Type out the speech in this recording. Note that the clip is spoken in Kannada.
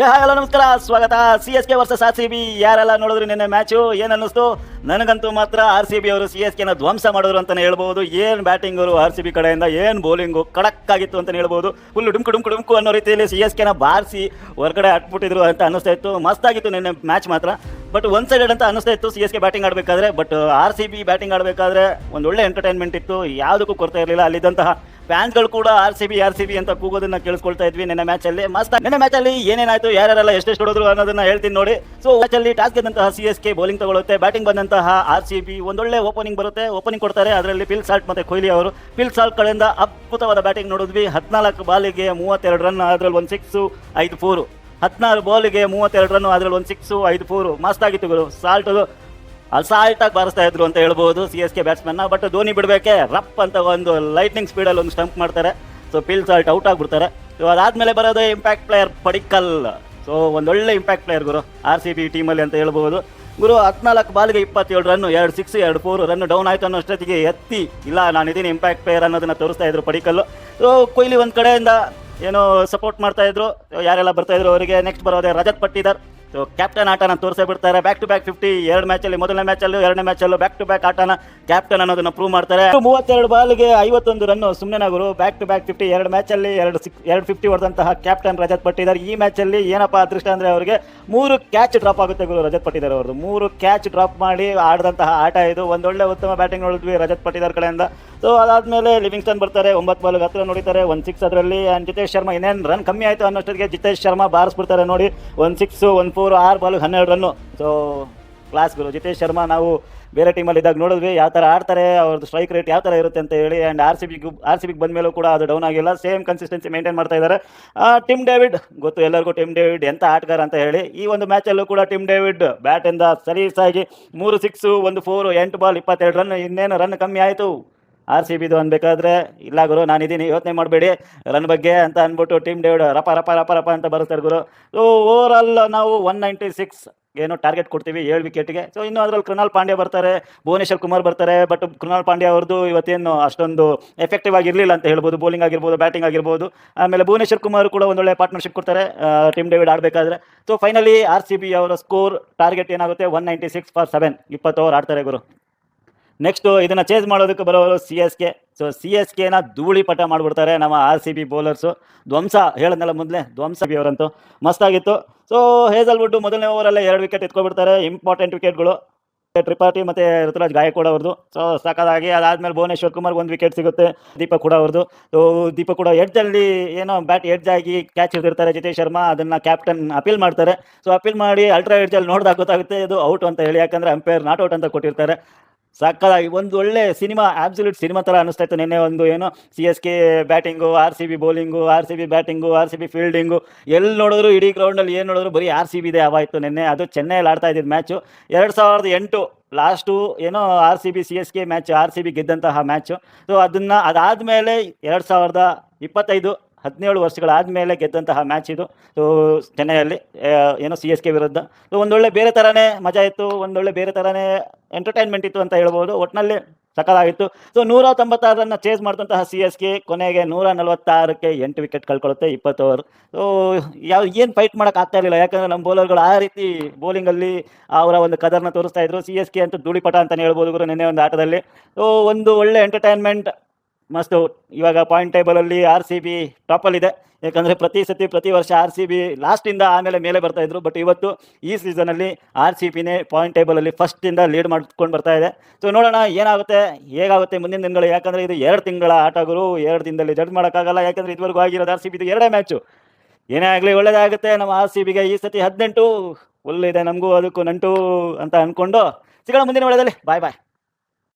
ಏ ಹಲೋ ನಮಸ್ಕಾರ. ಸ್ವಾಗತ. C S K versus R C B ಯಾರೆಲ್ಲ ನೋಡಿದ್ರು ನಿನ್ನೆ ಮ್ಯಾಚು ಏನು ಅನ್ನಿಸ್ತು? ನನಗಂತೂ ಮಾತ್ರ ಆರ್ ಸಿ ಬಿ ಅವರು ಸಿ ಎಸ್ ಕೆನ ಧ್ವಂಸ ಮಾಡಿದ್ರು ಅಂತಲೇ ಹೇಳ್ಬೋದು. ಏನು ಬ್ಯಾಟಿಂಗ್ ಅವರು ಆರ್ ಸಿ ಬಿ ಕಡೆಯಿಂದ, ಏನು ಬೌಲಿಂಗು ಕಡಕ್ ಆಗಿತ್ತು ಅಂತಲೇ ಹೇಳ್ಬೋದು. ಫುಲ್ ಡುಮ್ಕು ಡುಮ್ಕು ಡುಮ್ಕು ಅನ್ನೋ ರೀತಿಯಲ್ಲಿ ಸಿ ಎಸ್ ಕೆನ ಬಾರಿಸಿ ಹೊರಗಡೆ ಅಟ್ಬಿಟ್ಟಿದ್ರು ಅಂತ ಅನ್ನಿಸ್ತಾ ಇತ್ತು. ಮಸ್ತಾಗಿತ್ತು ನಿನ್ನೆ ಮ್ಯಾಚ್ ಮಾತ್ರ. ಬಟ್ ಒನ್ ಸೈಡೆಡ್ ಅಂತ ಅನ್ನಿಸ್ತಾ ಇತ್ತು C S K batting ಆಡಬೇಕಾದ್ರೆ. But R C B batting ಆಡಬೇಕಾದ್ರೆ ಒಂದು ಒಳ್ಳೆ ಎಂಟರ್ಟೈನ್ಮೆಂಟ್ ಇತ್ತು. ಯಾವುದಕ್ಕೂ ಕೊರತೆ ಇರಲಿಲ್ಲ. ಅಲ್ಲಿದ್ದಂತಹ ಫ್ಯಾನ್ಸ್ಗಳು ಕೂಡ R C B, R C B ಅಂತ ಕೂಗೋದನ್ನ ಕೇಳಿಸ್ಕೊಳ್ತಾ ಇದ್ವಿ. ನಿನ್ನೆ ಮ್ಯಾಚಲ್ಲಿ ಮಸ್ತ್ ನಿನ್ನೆ ಮ್ಯಾಚಲ್ಲಿ ಏನೇನಾಯ್ತು, ಯಾರ್ಯಾರೆಲ್ಲ ಎಷ್ಟೆಷ್ಟು ಹೊಡೆದ್ರು ಅನ್ನೋದನ್ನ ಹೇಳ್ತೀನಿ ನೋಡಿ. ಸೊ ಮ್ಯಾಚಲ್ಲಿ ಟಾಸ್ ಗೆದ್ದಂತಹ ಸಿ ಎಸ್ ಕೆ ಬೌಲಿಂಗ್ ತಗೊಳುತ್ತೆ ಬ್ಯಾಟಿಂಗ್ ಬಂದಂತಹ ಆರ್ ಸಿ ಬಿ ಒಂದೊಳ್ಳೆ ಓಪನಿಂಗ್ ಬರುತ್ತೆ. ಓಪನಿಂಗ್ ಕೊಡ್ತಾರೆ. ಅದರಲ್ಲಿ ಪಿಲ್ ಸಾಲ್ಟ್ ಮತ್ತೆ ಕೊಹ್ಲಿ ಅವರು. ಪಿಲ್ ಸಾಲ್ಟ್ ಕಡೆಯಿಂದ ಅದ್ಭುತವಾದ ಬ್ಯಾಟಿಂಗ್ ನೋಡಿದ್ವಿ. ಹದಿನಾಲ್ಕು ಬಾಲಿಗೆ ಮೂವತ್ತೆರಡು ರನ್ ಅದರಲ್ಲಿ ಒಂದು ಸಿಕ್ಸು ಐದು ಫೋರು ಹದಿನಾರು ಬಾಲಿಗೆ ಮೂವತ್ತೆರಡು ರನ್ ಅದರಲ್ಲಿ ಒಂದು ಸಿಕ್ಸು ಐದು ಫೋರು ಮಸ್ತ್ ಆಗಿತ್ತು ಗುರು. ಸಾಲ್ಟ್ ಅಸಾಲ್ಟಾಗಿ ಬಾರಿಸ್ತಾ ಇದ್ರು ಅಂತ ಹೇಳ್ಬೋದು ಸಿ ಎಸ್ ಕೆ ಬ್ಯಾಟ್ಸ್ಮನ್ನ ಬಟ್ ಧೋನಿ ಬಿಡಬೇಕೆ, ರಪ್ ಅಂತ ಒಂದು ಲೈಟ್ನಿಂಗ್ ಸ್ಪೀಡಲ್ಲಿ ಒಂದು ಸ್ಟಂಪ್ ಮಾಡ್ತಾರೆ. ಸೊ ಪಿಲ್ ಸಾಲ್ಟ್ ಔಟ್ ಆಗಿಬಿಡ್ತಾರೆ. ಸೊ ಅದಾದಮೇಲೆ ಬರೋದೇ ಇಂಪ್ಯಾಕ್ಟ್ ಪ್ಲೇಯರ್ ಪಡಿಕಲ್ ಸೊ ಒಂದೊಳ್ಳೆ ಇಂಪ್ಯಾಕ್ಟ್ ಪ್ಲೇಯರ್ ಗುರು ಆರ್ ಸಿ ಬಿ ಟೀಮಲ್ಲಿ ಅಂತ ಹೇಳ್ಬೋದು. ಗುರು, ಹದಿನಾಲ್ಕು ಬಾಲ್ಗೆ ಇಪ್ಪತ್ತೇಳು ರನ್ ಎರಡು ಸಿಕ್ಸ್ ಎರಡು ಫೋರ್ ರನ್ ಡೌನ್ ಆಯ್ತು ಅನ್ನೋ ಅಷ್ಟೊತ್ತಿಗೆ ಎತ್ತಿ, ಇಲ್ಲ, ನಾನು ಇದೀನಿ ಇಂಪ್ಯಾಕ್ಟ್ ಪ್ಲೇಯರ್ ಅನ್ನೋದನ್ನ ತೋರಿಸ್ತಾ ಇದ್ರು ಪಡಿಕಲ್ಲು ಸೊ ಕೊಹ್ಲಿ ಒಂದು ಕಡೆಯಿಂದ ಏನೋ ಸಪೋರ್ಟ್ ಮಾಡ್ತಾ ಇದ್ರು. ಯಾರೆಲ್ಲ ಬರ್ತಾ ಇದ್ರು ಅವರಿಗೆ? ನೆಕ್ಸ್ಟ್ ಬರೋದೇ ರಜತ್ ಪಟ್ಟಿದಾರ್. ಸೊ ಕ್ಯಾಪ್ಟನ್ ಆಟನ ತೋರಿಸೇ ಬಿಡ್ತಾರೆ. ಬ್ಯಾಕ್ ಟು ಬ್ಯಾಕ್ ಫಿಫ್ಟಿ ಎರಡು ಮ್ಯಾಚಲ್ಲಿ ಮೊದಲನೇ ಮ್ಯಾಚಲ್ಲೂ ಎರಡನೇ ಮ್ಯಾಚಲ್ಲೂ ಬ್ಯಾಕ್ ಟು ಬ್ಯಾಕ್ ಆಟನ ಕ್ಯಾಪ್ಟನ್ ಅನ್ನೋದನ್ನ ಪ್ರೂವ್ ಮಾಡ್ತಾರೆ. ಮೂವತ್ತೆರಡು ಬಾಲ್ಗೆ ಐವತ್ತೊಂದು ರನ್ ಸುಮ್ಮನೆ ಗುರು ಬ್ಯಾಕ್ ಟು ಬ್ಯಾಕ್ ಫಿಫ್ಟಿ ಎರಡು ಮ್ಯಾಚಲ್ಲಿ ಎರಡು ಸಿಕ್ ಎರಡು ಫಿಫ್ಟಿ ಹೊಡೆದಂತಹ ಕ್ಯಾಪ್ಟನ್ ರಜತ್ ಪಟ್ಟಿದಾರ್ ಈ ಮ್ಯಾಚಲ್ಲಿ ಏನಪ್ಪ ಅದೃಷ್ಟ ಅಂದರೆ ಅವರಿಗೆ ಮೂರು ಕ್ಯಾಚ್ ಡ್ರಾಪ್ ಆಗುತ್ತೆ ಗುರು ರಜತ್ ಪಟ್ಟಿದಾರ್ ಅವ್ರದ್ದು ಮೂರು ಕ್ಯಾಚ್ ಡ್ರಾಪ್ ಮಾಡಿ ಆಡಿದಂತಹ ಆಟ ಇದು. ಒಂದೊಳ್ಳೆ ಉತ್ತಮ ಬ್ಯಾಟಿಂಗ್ ನೋಡಿದ್ವಿ ರಜತ್ ಪಟ್ಟಿದಾರ್ ಕಡೆಯಿಂದ. ಸೊ ಅದಾದಮೇಲೆ ಲಿವಿಂಗ್ಸ್ಟನ್ ಬರ್ತಾರೆ, ಒಂಬತ್ತು ಬಾಲ್ಗೆ ಹತ್ರ ನೋಡಿತಾರೆ ಒಂದು ಸಿಕ್ಸ್ ಅದರಲ್ಲಿ ಆ್ಯಂಡ್ ಜಿತೇಶ್ ಶರ್ಮಾ ಇನ್ನೇನು ರನ್ ಕಮ್ಮಿ ಆಯಿತು ಅನ್ನೋಷ್ಟೊತ್ತಿಗೆ ಜಿತೇಶ್ ಶರ್ಮಾ ಬಾರಿಸ್ಬಿಡ್ತಾರೆ ನೋಡಿ ಒಂದು ಸಿಕ್ಸು ಒಂದು ಫೋರ್ ಆರು ಬಾಲ್ಗೆ ಹನ್ನೆರಡು ರನ್ನು ಸೊ ಕ್ಲಾಸ್ ಗುರು ಜಿತೇಶ್ ಶರ್ಮಾ ನಾವು ಬೇರೆ ಟೀಮಲ್ಲಿ ಇದ್ದಾಗ ನೋಡಿದ್ವಿ, ಯಾವ ಥರ ಆಡ್ತಾರೆ, ಅವ್ರದ್ದು ಸ್ಟ್ರೈಕ್ ರೇಟ್ ಯಾವ ಥರ ಇರುತ್ತೆ ಅಂತ ಹೇಳಿ ಆ್ಯಂಡ್ ಆರ್ ಸಿ ಬಿಗೂ ಆರ್ ಸಿ ಬಿಗೆ ಬಂದ ಮೇಲೂ ಕೂಡ ಅದು ಡೌನ್ ಆಗಿಲ್ಲ. ಸೇಮ್ ಕನ್ಸಿಸ್ಟೆನ್ಸಿ ಮೇಂಟೈನ್ ಮಾಡ್ತಾ ಇದ್ದಾರೆ. ಟಿಮ್ ಡೇವಿಡ್ ಗೊತ್ತು ಎಲ್ಲರಿಗೂ ಟಿಮ್ ಡೇವಿಡ್ ಎಂಥ ಆಟಗಾರ ಅಂತ ಹೇಳಿ, ಈ ಒಂದು ಮ್ಯಾಚಲ್ಲೂ ಕೂಡ ಟಿಮ್ ಡೇವಿಡ್ ಬ್ಯಾಟಿಂದ ಸಲೀಸಾಗಿ ಮೂರು ಸಿಕ್ಸು ಒಂದು ಫೋರು ಎಂಟು ಬಾಲ್ ಇಪ್ಪತ್ತೆರಡು ರನ್ ಇನ್ನೇನು ರನ್ ಕಮ್ಮಿ ಆಯಿತು. ಆರ್ ಸಿ ಬಿದು ಅನ್ಬೇಕಾದ್ರೆ, ಇಲ್ಲ ಗುರು, ನಾನು ಇದ್ದೀನಿ ಯೋಚನೆ ಮಾಡಬೇಡಿ ರನ್ ಬಗ್ಗೆ ಅಂತ ಅಂದ್ಬಿಟ್ಟು ಟೀಮ್ ಡೇವಿಡ್ ರಪ ರಪ ರಪ ರಪ ಅಂತ ಬರುತ್ತಾರೆ ಗುರು. ಸೊ ಓವರ್ ಆಲ್ ನಾವು ಒನ್ ನೈಂಟಿ ಸಿಕ್ಸ್ ಏನು ಟಾರ್ಗೆಟ್ ಕೊಡ್ತೀವಿ ಏಳು ವಿಕೆಟ್ಗೆ ಸೊ ಇನ್ನು ಅದರಲ್ಲಿ ಕೃಣಾಲ್ ಪಾಂಡ್ಯ ಬರ್ತಾರೆ, ಭುವನೇಶ್ವರ್ ಕುಮಾರ್ ಬರ್ತಾರೆ ಬಟ್ ಕೃಣಾಲ್ ಪಾಂಡ್ಯ ಅವ್ರದ್ದು ಇವತ್ತೇನು ಅಷ್ಟೊಂದು ಎಫೆಕ್ಟಿವ್ ಆಗಿರಲಿಲ್ಲ ಅಂತ ಹೇಳ್ಬೋದು ಬೌಲಿಂಗ್ ಆಗಿರ್ಬೋದು ಬ್ಯಾಟಿಂಗ್ ಆಗಿರ್ಬೋದು. ಆಮೇಲೆ ಭುವನೇಶ್ವರ್ ಕುಮಾರ್ ಕೂಡ ಒಂದೊಳ್ಳೆ ಪಾರ್ಟ್ನರ್ಶಿಪ್ ಕೊಡ್ತಾರೆ Tim David ಆಡಬೇಕಾದ್ರೆ. So finally R C B ಅವರ ಸ್ಕೋರ್ ಟಾರ್ಗೆಟ್ ಏನಾಗುತ್ತೆ? One ninety six for seven ಇಪ್ಪತ್ತು ಓವರ್ ಆಡ್ತಾರೆ ಗುರು. ನೆಕ್ಸ್ಟು ಇದನ್ನು ಚೇಂಜ್ ಮಾಡೋದಕ್ಕೆ ಬರೋರು C S K so C S ಕೆನ ಧೂಳಿ ಪಟ ಮಾಡಿಬಿಡ್ತಾರೆ ನಮ್ಮ ಆರ್ ಸಿ ಬಿ ಬೌಲರ್ಸು ಧ್ವಂಸ ಹೇಳದ್ನಲ್ಲ ಮೊದಲೇ, ಧ್ವಂಸ ಬಿ ಅವರಂತೂ. ಮಸ್ತಾಗಿತ್ತು ಸೊ ಹೇಸಲ್ವುಡ್ ಮೊದಲನೇ ಓವರಲ್ಲೇ ಎರಡು ವಿಕೆಟ್ ಎತ್ಕೊಬಿಡ್ತಾರೆ. ಇಂಪಾರ್ಟೆಂಟ್ ವಿಕೆಟ್ಗಳು ತ್ರಿಪಾಠಿ ಮತ್ತು ಋತುರಾಜ್ ಗಾಯಕ್ವಾಡ್ ಅವ್ರದ್ದು ಸೊ ಸಾಕಾಗಿ ಅದಾದಮೇಲೆ ಭುವನೇಶ್ವರ್ ಕುಮಾರ್ ಒಂದು ವಿಕೆಟ್ ಸಿಗುತ್ತೆ. ದೀಪಕ್ ಕೂಡ ಅವ್ರದ್ದು ಸೊ ದೀಪಕ್ ಕೂಡ ಎಡ್ಜಲ್ಲಿ ಏನೋ ಬ್ಯಾಟ್ ಎಡ್ಜ್ ಆಗಿ ಕ್ಯಾಚ್ ಹಿಡಿದಿರ್ತಾರೆ ಜಿತೇಶ್ ಶರ್ಮಾ. ಅದನ್ನು ಕ್ಯಾಪ್ಟನ್ ಅಪೀಲ್ ಮಾಡ್ತಾರೆ. ಸೊ ಅಪೀಲ್ ಮಾಡಿ ಅಲ್ಟ್ರಾ ಎಡ್ಜಲ್ಲಿ ನೋಡಿದಾಗ ಗೊತ್ತಾಗುತ್ತೆ, ಇದು ಔಟ್ ಅಂತ ಹೇಳಿ. ಯಾಕಂದರೆ ಅಂಪೈರ್ ನಾಟ್ ಔಟ್ ಅಂತ ಕೊಟ್ಟಿರ್ತಾರೆ. ಸಕ್ಕದಾಗಿ ಒಂದು ಒಳ್ಳೆ ಸಿನಿಮಾ ಆಬ್ಸಲ್ಯೂಟ್ ಸಿನಿಮಾ ಥರ ಅನಿಸ್ತಾ ಇತ್ತು ನಿನ್ನೆ ಒಂದು ಏನು C S K batting R C B bowling R C B batting R C B fielding ಎಲ್ಲಿ ನೋಡಿದ್ರು ಇಡೀ ಗ್ರೌಂಡಲ್ಲಿ ಏನು ನೋಡಿದ್ರು ಬರೀ ಆರ್ ಸಿ ಬಿ ಇದೆ ಅವಾಯಿತು ನಿನ್ನೆ. ಅದು ಚೆನ್ನೈಯಲ್ಲಿ ಆಡ್ತಾ ಇದ್ದಿದ್ದು ಮ್ಯಾಚು ಎರಡು ಸಾವಿರದ ಎಂಟು ಲಾಸ್ಟು ಏನೋ R C B C S K match R C B ಗೆದ್ದಂತಹ match so ಅದನ್ನು ಅದಾದಮೇಲೆ ಎರಡು ಸಾವಿರದ ಇಪ್ಪತ್ತೈದು ಹದಿನೇಳು ವರ್ಷಗಳಾದಮೇಲೆ ಗೆದ್ದಂತಹ ಮ್ಯಾಚ್ ಇದು. ಚೆನ್ನೈಯಲ್ಲಿ ಏನೋ ಸಿ ಎಸ್ ಕೆ ವಿರುದ್ಧ. ಸೊ ಒಂದೊಳ್ಳೆ ಬೇರೆ ಥರನೇ ಮಜಾ ಇತ್ತು, ಒಂದೊಳ್ಳೆ ಬೇರೆ ಥರನೇ ಎಂಟರ್ಟೈನ್ಮೆಂಟ್ ಇತ್ತು ಅಂತ ಹೇಳ್ಬೋದು. ಒಟ್ಟಿನಲ್ಲಿ ಸಕಾಲಾಗಿತ್ತು. ಸೊ ನೂರ ತೊಂಬತ್ತಾರನ್ನು ಚೇಸ್ ಮಾಡಿದಂತಹ ಸಿ ಎಸ್ ಕೆ ಕೊನೆಗೆ ನೂರ ನಲವತ್ತಾರಕ್ಕೆ ಎಂಟು ವಿಕೆಟ್ ಕಳ್ಕೊಳ್ಳುತ್ತೆ ಇಪ್ಪತ್ತು ಓವರ್ ಸೊ ಯಾವ, ಏನು ಫೈಟ್ ಮಾಡೋಕೆ ಆಗ್ತಾ ಇರಲಿಲ್ಲ. ಯಾಕಂದರೆ ನಮ್ಮ ಬೌಲರ್ಗಳು ಆ ರೀತಿ ಬೌಲಿಂಗಲ್ಲಿ ಅವರ ಒಂದು ಕದರ್ನ ತೋರಿಸ್ತಾ ಇದ್ರು. ಸಿ ಎಸ್ ಕೆ ಅಂತೂ ಧೂಳಿಪಟ ಅಂತಲೇ ಹೇಳ್ಬೋದು ಗುರು ನಿನ್ನೆ ಒಂದು ಆಟದಲ್ಲಿ. ಸೊ ಒಂದು ಒಳ್ಳೆ ಎಂಟರ್ಟೈನ್ಮೆಂಟ್ ಮಸ್ತು ಇವಾಗ ಪಾಯಿಂಟ್ ಟೇಬಲಲ್ಲಿ ಆರ್ ಸಿ ಬಿ ಟಾಪಲ್ಲಿದೆ ಯಾಕಂದರೆ ಪ್ರತಿ ಸತಿ, ಪ್ರತಿ ವರ್ಷ ಆರ್ ಸಿ ಬಿ ಲಾಸ್ಟಿಂದ ಆಮೇಲೆ ಮೇಲೆ ಬರ್ತಾ ಇದ್ರು. ಬಟ್ ಇವತ್ತು ಈ ಸೀಸನಲ್ಲಿ ಆರ್ ಸಿ ಬಿನೇ ಪಾಯಿಂಟ್ ಟೇಬಲಲ್ಲಿ ಫಸ್ಟಿಂದ ಲೀಡ್ ಮಾಡ್ಕೊಂಡು ಬರ್ತಾ ಇದೆ. ಸೊ ನೋಡೋಣ ಏನಾಗುತ್ತೆ, ಹೇಗಾಗುತ್ತೆ ಮುಂದಿನ ದಿನಗಳು. ಯಾಕಂದರೆ ಇದು ಎರಡು ತಿಂಗಳ ಆಟಗಳು ಎರಡು ದಿನದಲ್ಲಿ ಜಡ್ಜ್ ಮಾಡೋಕ್ಕಾಗಲ್ಲ. ಯಾಕಂದರೆ ಇದುವರೆಗೂ ಆಗಿರೋದು ಆರ್ ಸಿ ಬಿದು ಎರಡೇ ಮ್ಯಾಚು ಏನೇ ಆಗಲಿ ಒಳ್ಳೆಯದಾಗುತ್ತೆ ನಮ್ಮ ಆರ್ ಸಿ ಬಿಗೆ ಈ ಸತಿ ಹದಿನೆಂಟು ಇದೆ ನಮಗೂ, ಅದಕ್ಕೂ ನಂಟು ಅಂತ ಅಂದ್ಕೊಂಡು ಸಿಗೋಣ ಮುಂದಿನ ಒಳ್ಳೆಯದಲ್ಲಿ ಬಾಯ್ ಬಾಯ್